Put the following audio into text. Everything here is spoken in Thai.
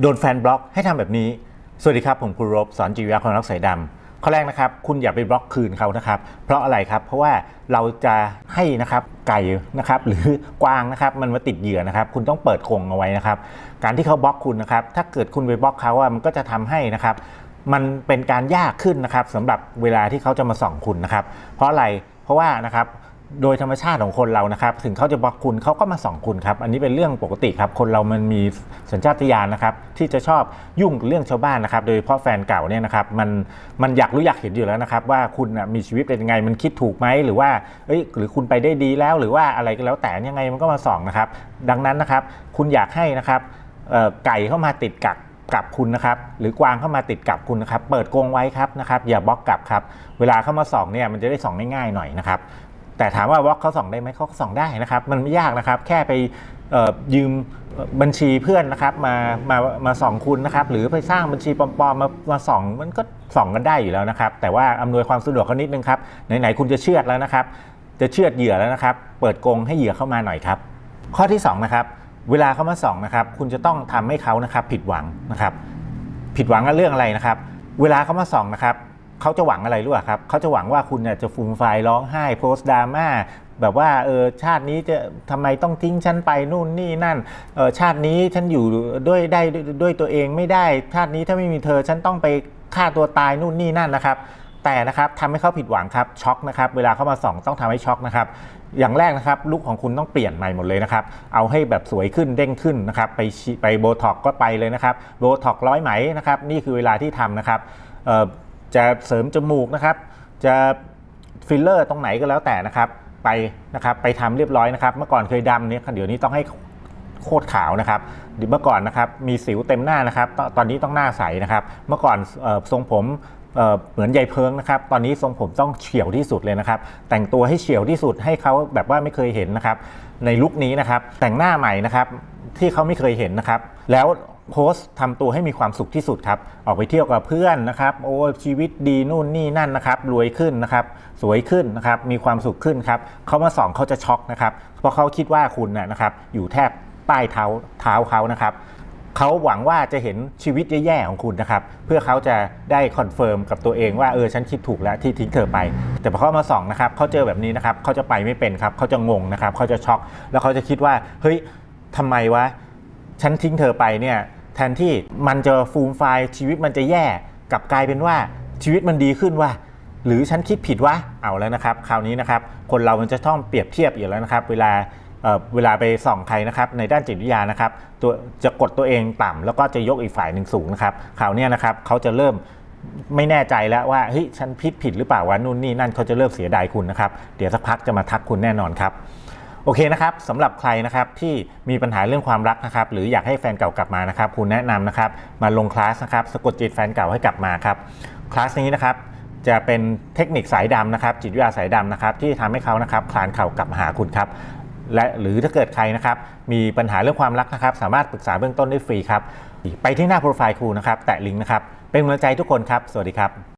โดนแฟนบล็อกให้ทำแบบนี้ สวัสดีครับ ผมครูรบสอนจิตวิทยาคนรักสายดำข้อแรกนะครับ คุณอย่าไปบล็อกคืนเขานะครับ เพราะอะไรครับ เพราะว่าเราจะให้นะครับไก่นะครับหรือกวางนะครับมันมาติดเหยื่อนะครับ คุณต้องเปิดกรงเอาไว้นะครับ การที่เขาบล็อกคุณนะครับ ถ้าเกิดคุณไปบล็อกเขาอะมันก็จะทำให้นะครับ มันเป็นการยากขึ้นนะครับสำหรับเวลาที่เขาจะมาส่องคุณนะครับ เพราะอะไรเพราะว่านะครับ โดยธรรมชาติของคนเรานะครับ ถึงเขาจะบล็อกคุณเขาก็มาส่องคุณครับ อันนี้เป็นเรื่องปกติครับ คนเรามันมีสัญชาตญาณนะครับ ที่จะชอบยุ่งเรื่องชาวบ้านนะครับ โดยเฉพาะแฟนเก่าเนี่ยนะครับ มันมันอยากรู้อยากเห็นอยู่แล้วนะครับ ว่าคุณมีชีวิตเป็นยังไง มันคิดถูกไหมหรือว่าเอ้ยหรือคุณไปได้ดีแล้ว หรือว่าอะไรก็แล้วแต่ยังไงมันก็มาส่องนะครับ ดังนั้นนะครับ คุณอยากให้นะครับไก่เข้ามาติดกับกับคุณนะครับหรือกวางเข้ามาติดกับคุณนะครับ เปิดกรงไว้ครับนะครับอย่าบล็อกกลับครับ เวลาเข้ามาส่องเนี่ยมันจะได้ส่องง่ายๆหน่อยนะครับ แต่ถามว่าบล็อกเขาส่องได้ไหมเขาส่องได้นะครับ มันไม่ยากนะครับ แค่ไปยืมบัญชีเพื่อนนะครับมามามาส่องคุณนะครับ หรือไปสร้างบัญชีปลอมๆมามาส่องมันก็ส่องกันได้อยู่แล้วนะครับ แต่ว่าอำนวยความสะดวกเขานิดนึงครับไหนๆคุณจะเชื่อดแล้วนะครับ จะเชื่อดเหยื่อแล้วนะครับ เปิดกรงให้เหยื่อเข้ามาหน่อยครับ ข้อที่สองนะครับเวลาเขามาส่องนะครับ คุณจะต้องทำให้เขานะครับ ผิดหวังนะครับ ผิดหวังกับเรื่องอะไรนะครับ เวลาเขามาส่องนะครับ เขาจะหวังอะไรรู้ป่ะครับเขาจะหวังว่าคุณเนี่ยจะฟูมไฟายร้องไห้โพสต์ดราม่าแบบว่าเออชาตินี้จะทำไมต้องทิ้งฉันไปนู่นนี่นั่นเออชาตินี้ฉันอยู่ด้วยได้ด้วยตัวเองไม่ได้ ชาตินี้ถ้าไม่มีเธอฉันต้องไปฆ่าตัวตายนู่นนี่นั่นนะครับ แต่นะครับทำให้เขาผิดหวังครับช็อกนะครับเวลาเขามาส่องต้องทำให้ช็อกนะครับอย่างแรกนะครับลุคของคุณต้องเปลี่ยนใหม่หมดเลยนะครับเอาให้แบบสวยขึ้นเด้งขึ้นนะครับไปไปโบท็อกก็ไปเลยนะครับโบท็อกร้อยไหมนะครับนี่คือเวลาที่ทำนะครับเอ่อ จะเสริมจมูกนะครับ จะฟิลเลอร์ตรงไหนก็แล้วแต่นะครับ ไปนะครับไปทำเรียบร้อยนะครับ เมื่อก่อนเคยดำเนี่ยเดี๋ยวนี้ต้องให้โคตรขาวนะครับเมื่อก่อนนะครับมีสิวเต็มหน้านะครับตตอนนี้ต้องหน้าใสนะครับ เมื่อก่อนออทรงผมเเหมือนใยเพิงนะครับ ตอนนี้ทรงผมต้องเฉียวที่สุดเลยนะครับ แต่งตัวให้เฉียวที่สุดให้เขาแบบว่าไม่เคยเห็นนะครับ ในลุคนี้นะครับ แต่งหน้าใหม่นะครับ ที่เขาไม่เคยเห็นนะครับ แล้วโพสต์ทำตัวให้มีความสุขที่สุดครับ ออกไปเที่ยวกับเพื่อนนะครับ โอ้ชีวิตดีนู่นนี่นั่นนะครับ รวยขึ้นนะครับ สวยขึ้นนะครับ มีความสุขขึ้นครับ เขามาส่องเขาจะช็อกนะครับ เพราะเขาคิดว่าคุณน่ะนะครับ อยู่แทบใต้เท้าเท้าเขานะครับเขาหวังว่าจะเห็นชีวิตแย่ๆของคุณนะครับ เพื่อเขาจะได้คอนเฟิร์มกับตัวเองว่าเออฉันคิดถูกแล้วที่ทิ้งเธอไป แต่พอเขามาส่องนะครับเขาเจอแบบนี้นะครับเขาจะไปไม่เป็นครับเขาจะงงนะครับเขาจะช็อก แล้วเขาจะคิดว่าเฮ้ย ทำไมวะฉันทิ้งเธอไปเนี่ยแทนที่มันจะฟูมไฟล์ชีวิตมันจะแย่กลับกลายเป็นว่าชีวิตมันดีขึ้นว่าหรือฉันคิดผิดว่าเอาแล้วนะครับ คราวนี้นะครับ คนเรามันจะต้องเปรียบเทียบอยู่แล้วนะครับ เวลาเเวลาไปส่องใครนะครับ ในด้านจิตวิทยานะครับ ตัวจะกดตัวเองต่ำแล้วก็จะยกอีกฝ่ายหนึ่งสูงนะครับคราวนี้นะครับเขาจะเริ่มไม่แน่ใจแล้วว่าเฮ้ยฉันพิดผิดหรือเปล่าวะนู่นนี่นั่นเขาจะเริ่มเสียดายคุณนะครับ เดี๋ยวสักพักจะมาทักคุณแน่นอนครับ โอเคนะครับสำหรับใครนะครับที่มีปัญหาเรื่องความรักนะครับหรืออยากให้แฟนเก่ากลับมานะครับคุณแนะนำนะครับมาลงคลาสนะครับสะกดจิตแฟนเก่าให้กลับมาครับคลาสนี้นะครับจะเป็นเทคนิคสายดำนะครับ จิตวิทยาสายดำนะครับ ที่ทำให้เขานะครับคลานเข่ากลับมาหาคุณครับและหรือถ้าเกิดใครนะครับมีปัญหาเรื่องความรักนะครับ สามารถปรึกษาเบื้องต้นได้ฟรีครับไปที่หน้าโปรไฟล์ครูนะครับ แตะลิงก์นะครับเป็นกำลังใจทุกคนครับ สวัสดีครับ